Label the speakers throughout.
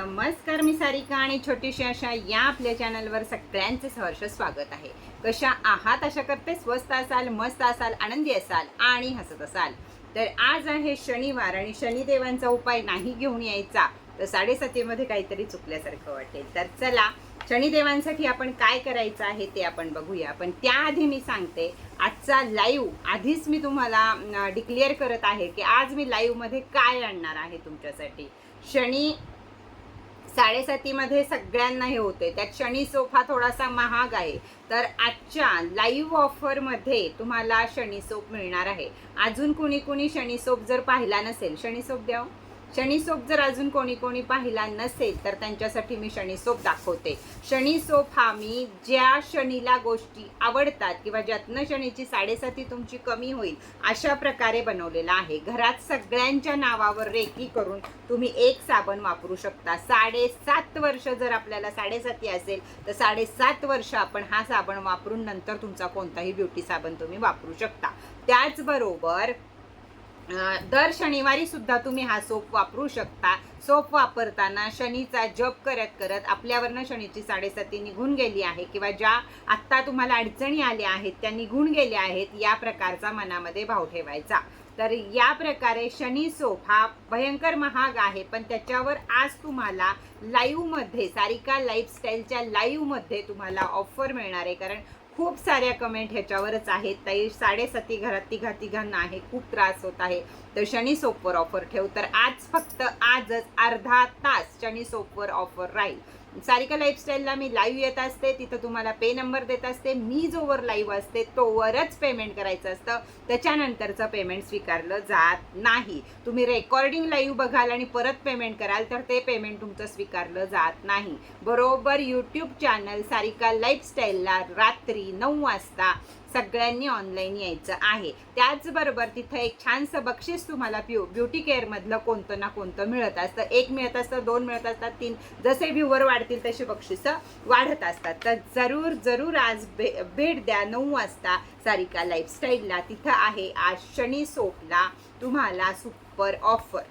Speaker 1: नमस्कार मी सारिका आणि छोटीशी अशा या आपल्या चॅनलवर सगळ्यांचे सहर्ष स्वागत आहे. कशा आहात अशा करते स्वस्त असाल मस्त असाल आनंदी असाल आणि हसत असाल. तर आज आहे शनिवार आणि शनिदेवांचा उपाय नाही घेऊन यायचा तर साडेसातीमध्ये काहीतरी चुकल्यासारखं वाटेल. तर चला शनिदेवांसाठी आपण काय करायचं आहे ते आपण बघूया. पण त्याआधी मी सांगते आजचा लाईव्ह आधीच मी तुम्हाला डिक्लेअर करत आहे की आज मी लाईव्हमध्ये काय आणणार आहे तुमच्यासाठी. शनी साडेसातीमध्ये सगळ्यांना हे होते त्यात क्षणी सोफा थोडासा महाग आहे. तर आजच्या लाईव्ह ऑफरमध्ये तुम्हाला शनीसोप मिळणार आहे. अजून कुणी कुणी शनीसोप जर पाहिला नसेल शनी सोप द्याव? शनीसोप जर अजून कोणी कोणी पाहिला नसेल तर त्यांच्यासाठी मी शनीसोप दाखवते. शनीसोप हा मी ज्या शनीला गोष्टी आवडतात किंवा ज्यातनं शनीची साडेसाती तुमची कमी होईल अशा प्रकारे बनवलेला आहे. घरात सगळ्यांच्या नावावर रेकी करून तुम्ही एक साबण वापरू शकता. साडेसात वर्ष जर आपल्याला साडेसाती असेल तर साडेसात वर्ष आपण हा साबण वापरून नंतर तुमचा कोणताही ब्युटी साबण तुम्ही वापरू शकता. त्याचबरोबर दर शनिवारी सुद्धा तुम्ही हा सोप वापरू शकता. सोप वापरताना शनीचा जप करत करत आपल्यावरनं शनीची साडेसाती निघून गेली आहे किंवा ज्या आत्ता तुम्हाला अडचणी आल्या आहेत त्या निघून गेल्या आहेत या प्रकारचा मनामध्ये भाव ठेवायचा. तर या प्रकारे शनी सोप हा भयंकर महाग आहे पण त्याच्यावर आज तुम्हाला लाईव्हमध्ये सारिका लाईफस्टाईलच्या लाईव्हमध्ये तुम्हाला ऑफर मिळणार आहे. कारण खूप साऱ्या कमेंट ह्याच्यावरच आहेत. ताई साडेसाती घरात तिघा तिघांना आहे. खूप त्रास होत आहे. तर शनी सोपवर ऑफर ठेव. तर आज फक्त आजच अर्धा तास शनी सोपवर ऑफर राहील. सारिका लाईफस्टाईलला मी लाईव्ह येत असते तिथं तुम्हाला पे नंबर देत असते. मी जोवर लाईव्ह असते तोवरच पेमेंट करायचं असतं. त्याच्यानंतरचं पेमेंट स्वीकारलं जात नाही. तुम्ही रेकॉर्डिंग लाईव्ह बघाल आणि परत पेमेंट कराल तर ते पेमेंट तुमचं स्वीकारलं जात नाही. बरोबर यूट्यूब चॅनल सारिका लाईफस्टाईलला रात्री नऊ वाजता सगळ्यांनी ऑनलाईन यायचं आहे. त्याचबरोबर तिथं एक छानसं बक्षीस तुम्हाला ब्यु ब्युटी केअरमधलं कोणतं ना कोणतं मिळत असतं. एक मिळत असतं दोन मिळत असतात तीन. जसे व्ह्यूवर वाढतील तसे बक्षिसं वाढत असतात. तर जरूर जरूर आज भे भेट द्या. नऊ वाजता सारिका लाईफस्टाईलला तिथं आहे आज शनी सोपला तुम्हाला सुपर ऑफर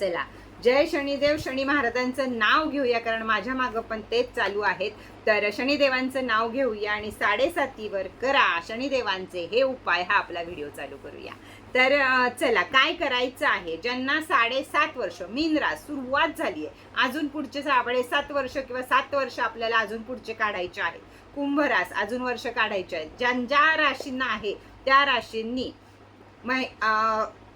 Speaker 1: चला जय शनिदेव शनी महाराजांचं नाव घेऊया कारण माझ्या मागं पण तेच चालू आहेत. तर शनिदेवांचं नाव घेऊया आणि साडेसातीवर करा शनिदेवांचे हे उपाय हा आपला व्हिडिओ चालू करूया. तर चला काय करायचं आहे? ज्यांना साडेसात वर्ष मीन रास सुरुवात झाली आहे. अजून पुढचे साडेसात वर्ष किंवा सात वर्ष आपल्याला अजून पुढचे काढायचे आहेत. कुंभरास अजून वर्ष काढायचे आहेत. ज्या ज्या राशींना आहे त्या राशींनी मै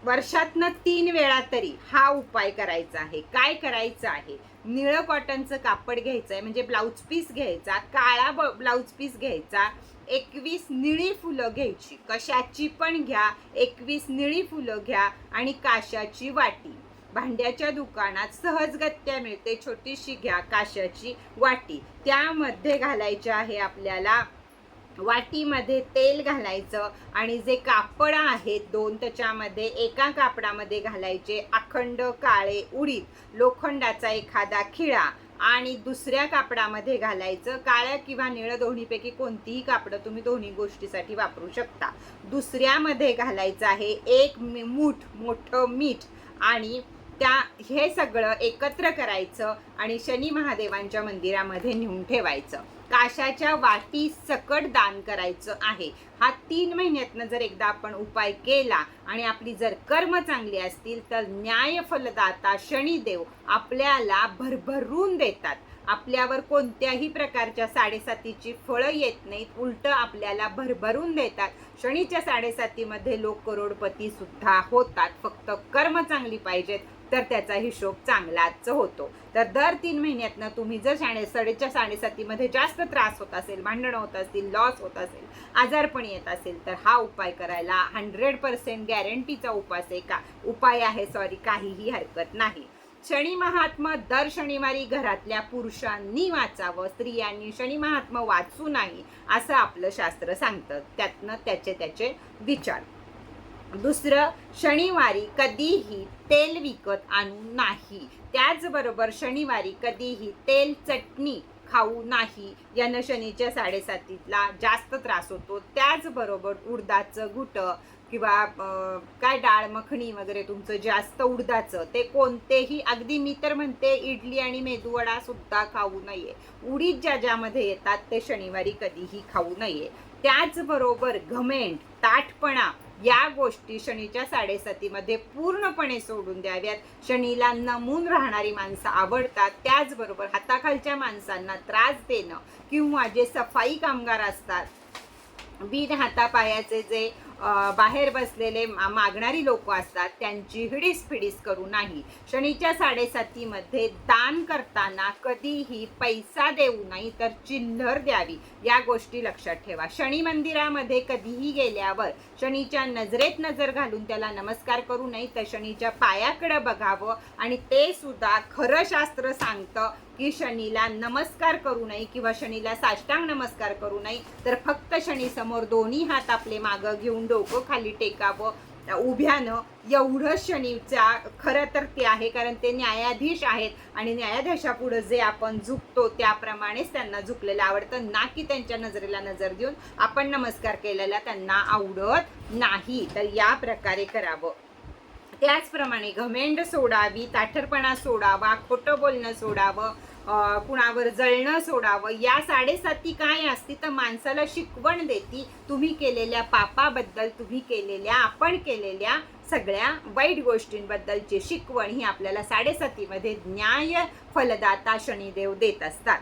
Speaker 1: वर्षातनं तीन वेळा तरी हा उपाय करायचा आहे. काय करायचं आहे? निळं कॉटनचं कापड घ्यायचं आहे म्हणजे ब्लाऊज पीस घ्यायचा काळा ब- ब्लाऊज पीस घ्यायचा एकवीस निळी फुलं घ्यायची. कशाची पण घ्या एकवीस निळी फुलं घ्या आणि काशाची वाटी. भांड्याच्या दुकानात सहजगत्या मिळते छोटीशी घ्या काशाची वाटी. त्यामध्ये घालायचे आहे आपल्याला वाटीमध्ये तेल घालायचं आणि जे कापड आहेत दोन त्याच्यामध्ये एका कापडामध्ये घालायचे अखंड काळे उडीद लोखंडाचा एखादा खिळा आणि दुसऱ्या कापडामध्ये घालायचं काळ्या किंवा निळं दोन्हीपैकी कोणतीही कापडं तुम्ही दोन्ही गोष्टीसाठी वापरू शकता. दुसऱ्यामध्ये घालायचं आहे एक मी- मूठ मोठं मीठ आणि त्या हे सगळं एकत्र करायचं आणि शनी महादेवांच्या मंदिरामध्ये नेऊन ठेवायचं. काशाच्या वाटी सकट दान करायचं आहे. हा तीन महिन्यातनं जर एकदा आपण उपाय केला आणि आपली जर कर्म चांगली असतील तर न्याय फलदाता शनिदेव आपल्याला भरभरून देतात. आपल्यावर कोणत्याही प्रकारच्या साडेसातीची फळं येत नाहीत उलट आपल्याला भरभरून देतात. शनीच्या साडेसातीमध्ये लोक करोडपती सुद्धा होतात. फक्त कर्म चांगली पाहिजेत तर त्याचा हिशोब चांगलाच होतो. तर दर तीन महिन्यातनं तुम्ही जर शाणे सडेच्या साडेसातीमध्ये जास्त त्रास होत असेल भांडणं होत असतील लॉस होत असेल आजारपण येत असेल तर हा उपाय करायला हंड्रेड पर्सेंट गॅरंटीचा उपास आहे का? उपाय आहे सॉरी काहीही हरकत नाही. शनी महात्मा दर शनिवारी घरातल्या पुरुषांनी वाचावं स्त्रियांनी शनी महात्मा वाचू नाही असं आपलं शास्त्र सांगतं. त्यातनं त्याचे त्याचे विचार. दुसरं शनिवारी कधीही तेल विकत आणू नाही. त्याचबरोबर शनिवारी कधीही तेल चटणी खाऊ नाही. यानं शनीच्या साडेसातीला जास्त त्रास होतो. त्याचबरोबर उडदाचं घुटं किंवा काय डाळ मखणी वगैरे तुमचं जास्त उडदाचं ते कोणतेही अगदी मी तर म्हणते इडली आणि मेदूवडा सुद्धा खाऊ नये. उडीद ज्या ज्यामध्ये येतात ते शनिवारी कधीही खाऊ नये. त्याचबरोबर घमेंट ताटपणा या गोष्टी शनीच्या साडेसातीमध्ये पूर्णपणे सोडून द्याव्यात. शनीला नमून राहणारी माणसं आवडतात. त्याचबरोबर हाताखालच्या माणसांना त्रास देणं किंवा जे सफाई कामगार असतात बिन हातापायाचे जे बाहेर बसलेले मा- मागणारी लोक असतात त्यांची हिडीस फिडीस करू नाही. शनीच्या साडेसातीमध्ये दान करताना कधीही पैसा देऊ नाही तर चिल्लर द्यावी. या गोष्टी लक्षात ठेवा. शनी मंदिरामध्ये कधीही गेल्यावर शनीच्या नजरेत नजर घालून त्याला नमस्कार करू नये तर शनीच्या पायाकडं बघावं. आणि ते सुद्धा खरं शास्त्र सांगतं की शनीला नमस्कार करू नये किंवा शनीला साष्टांग नमस्कार करू नये तर फक्त शनी समोर दोन्ही हात आपले मागं घेऊन डोकं खाली टेकावं. उभ्यानं एवढं शनीचा खरं तर ते आहे कारण ते न्यायाधीश आहेत आणि न्यायाधीशापुढं जे आपण झुकतो त्याप्रमाणेच त्यांना झुकलेलं आवडतं ना की त्यांच्या नजरेला नजर देऊन आपण नमस्कार केलेला त्यांना आवडत नाही. तर या प्रकारे करावं. त्याचप्रमाणे घमेंड सोडावी ताठरपणा सोडावा खोटं बोलणं सोडावं कुणावर जळणं सोडावं या साडेसाती काय असती तर माणसाला शिकवण देती. तुम्ही केलेल्या पापाबद्दल तुम्ही केलेल्या आपण केलेल्या सगळ्या वाईट गोष्टींबद्दलची शिकवण ही आपल्याला साडेसातीमध्ये न्याय फलदाता शनिदेव देत असतात.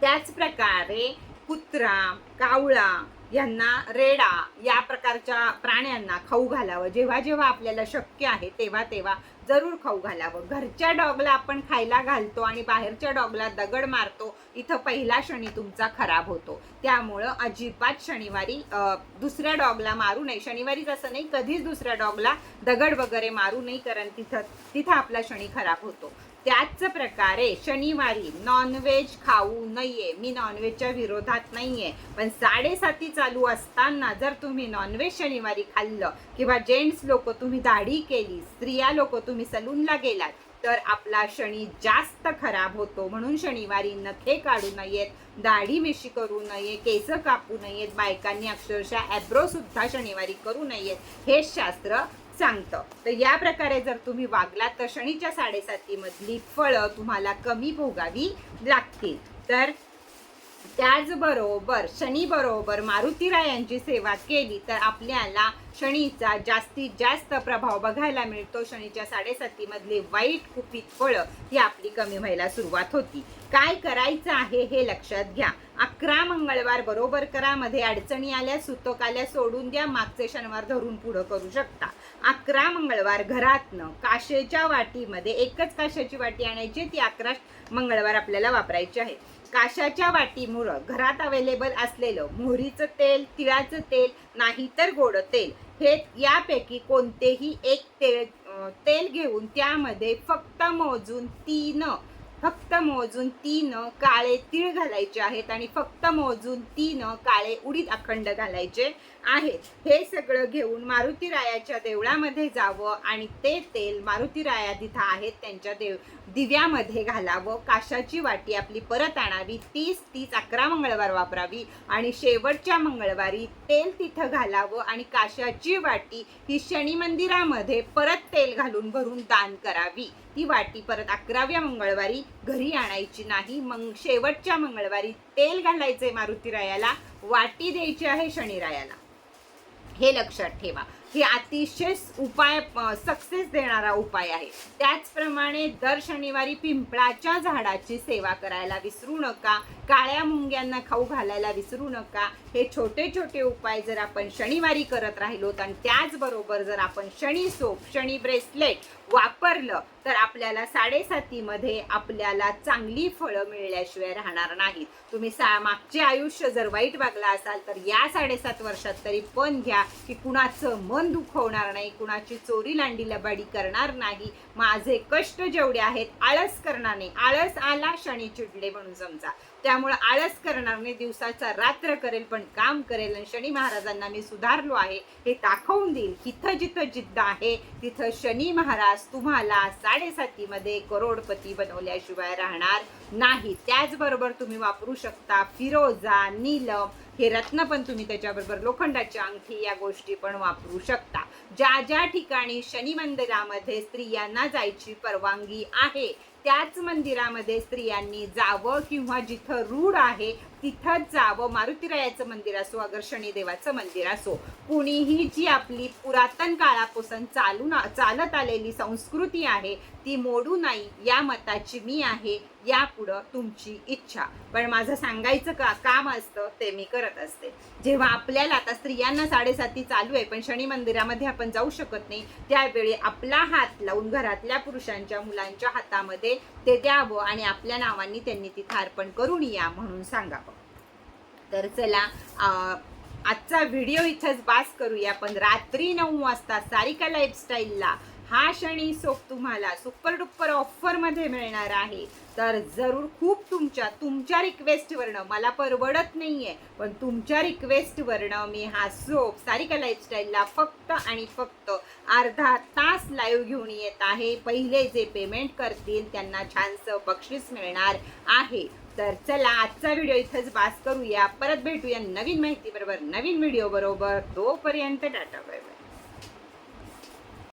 Speaker 1: त्याच प्रकारे कुत्रा कावळा यांना रेडा या प्रकारच्या प्राण्यांना खाऊ घालावं. जेव्हा जेव्हा आपल्याला शक्य आहे तेव्हा तेव्हा जरूर खाऊ घालावं. घरच्या डॉगला आपण खायला घालतो आणि बाहेरच्या डॉगला दगड मारतो इथं पहिला शनी तुमचा खराब होतो. त्यामुळं अजिबात शनिवारी दुसऱ्या डॉगला मारू नये. शनिवारीच असं नाही कधीच दुसऱ्या डॉगला दगड वगैरे मारू नये कारण तिथं तिथं आपला शनी खराब होतो. त्याच प्रकारे शनिवारी नॉनव्हेज खाऊ नये. मी नॉनव्हेजच्या विरोधात नाहीये. पण साडेसाती चालू असताना जर तुम्ही नॉनव्हेज शनिवारी खाल्लं किंवा जेंट्स लोक तुम्ही दाढी केली स्त्रिया लोक तुम्ही तुम्ही सलूनला गेलात तर आपला शनी जास्त खराब होतो म्हणून शनिवारी नखे काढू नयेत दाढी मिशी करू नये केस कापू नयेत बायकांनी अक्षरशः ॲब्रो सुद्धा शनिवारी करू नयेत हे शास्त्र सांगतं. तर या प्रकारे जर तुम्ही वागलात तर शनीच्या साडेसातीमधली फळं तुम्हाला कमी भोगावी लागतील. तर त्याचबरोबर शनीबरोबर मारुतीरायांची सेवा केली तर आपल्याला शनीचा जास्तीत जास्त प्रभाव बघायला मिळतो. शनीच्या साडेसातीमधले वाईट कुपित फळं ही आपली कमी व्हायला सुरुवात होती. काय करायचं आहे हे लक्षात घ्या. अकरा मंगळवार बरोबर करा मध्ये अडचणी आल्या सुतक आल्या सोडून द्या मागचे शनिवार धरून पुढं करू शकता. अकरा मंगळवार घरातनं काशेच्या वाटीमध्ये एकच काशाची वाटी आणायची ती अकरा मंगळवार आपल्याला वापरायची आहे. काशाच्या वाटीमुळं घरात अवेलेबल असलेलं मोहरीचं तेल तिळाचं तेल नाहीतर गोड तेल हे यापैकी कोणतेही एक तेल तेल घेऊन त्यामध्ये फक्त मोजून तीन फक्त मोजून तीन काळे तीळ घालायचे आहेत आणि फक्त मोजून तीन काळे उडीद अखंड घालायचे आहेत. हे सगळं घेऊन मारुती रायाच्या देवळामध्ये जावं आणि ते तेल मारुती राया तिथं आहेत त्यांच्या देव दिव्यामध्ये घालावं. काशाची वाटी आपली परत आणावी. तीस तीस अकरा मंगळवार वापरावी आणि शेवटच्या मंगळवारी तेल तिथं घालावं आणि काशाची वाटी ही शनी मंदिरामध्ये परत तेल घालून भरून दान करावी. ती वाटी परत अकराव्या मंगळवारी घरी आणायची नाही. मग शेवटच्या मंगळवारी तेल घालायचे मारुतीरायाला. वाटी द्यायची आहे शनिरायाला. हे लक्षात ठेवा. हे अतिशय उपाय सक्सेस देणारा उपाय आहे. त्याचप्रमाणे दर शनिवारी पिंपळाच्या झाडाची सेवा करायला विसरू नका काळ्या मुंग्यांना खाऊ घालायला विसरू नका. हे छोटे छोटे उपाय जर आपण शनिवारी करत राहिलोत आणि त्याचबरोबर जर आपण शनी सोप शनी ब्रेसलेट वापरलं तर आपल्याला साडेसातीमध्ये आपल्याला चांगली फळं मिळल्याशिवाय राहणार नाहीत. तुम्ही सा मागचे आयुष्य जर वाईट वागला असाल तर या साडेसात वर्षात तरी पण घ्या की कुणाचं मन दुखवणार नाही कुणाची चोरी लांडी लबाडी करणार नाही माझे कष्ट जेवढे आहेत आळस करणार नाही. आळस आला शनी चिडले म्हणून समजा. त्यामुळे आळस करणार नाही दिवसाचा रात्र करेल पण काम करेल. आणि शनी महाराजांना मी सुधारलो आहे हे दाखवून देईल. जिथं जिथं जिद्द आहे तिथं शनी महाराज तुम्हाला साडेसातीमध्ये करोडपती बनवल्याशिवाय राहणार नाही त्याचबरोबर तुम्ही वापरू शकता फिरोजा नीलम हे रत्न पण तुम्ही त्याच्याबरोबर लोखंडाची अंगठी या गोष्टी पण वापरू शकता. ज्या ज्या ठिकाणी शनी मंदिरामध्ये स्त्रियांना जायची परवानगी आहे त्याच मंदिरामध्ये स्त्रियांनी जावं किंवा जिथं रूढ आहे तिथंच जावं. मारुतीरायाचं मंदिर असो अगर शनिदेवाचं मंदिर असो कुणीही जी आपली पुरातन काळापासून चालू ना चालत आलेली संस्कृती आहे ती मोडू नाही या मताची मी आहे यापुढं तुमची इच्छा. पण माझं सांगायचं का काम असतं ते मी करत असते. जेव्हा आपल्याला आता स्त्रियांना साडेसाती चालू आहे पण शनी मंदिरामध्ये आपण जाऊ शकत नाही त्यावेळी आपला हात लावून घरातल्या पुरुषांच्या मुलांच्या हातामध्ये ते द्यावं आणि आपल्या नावांनी त्यांनी तिथं अर्पण करून या म्हणून सांगावं. तर चला आजचा व्हिडिओ इथंच बास करूया. पण रात्री नऊ वाजता सारिका लाईफस्टाईलला हा शनी सोप तुम्हाला सुपर डुप्पर ऑफरमध्ये मिळणार आहे. तर जरूर खूप तुमच्या तुमच्या रिक्वेस्टवरनं मला परवडत नाही आहे पण तुमच्या रिक्वेस्टवरनं मी हा सोप सारिका लाईफस्टाईलला फक्त आणि फक्त अर्धा तास लाईव्ह घेऊन येत आहे. पहिले जे पेमेंट करतील त्यांना छानसं बक्षीस मिळणार आहे. तर चला आजचा व्हिडिओ इथंच पास करूया. परत भेटूया नवीन माहिती बरोबर नवीन व्हिडिओ बरोबर. तोपर्यंत टाटा बाय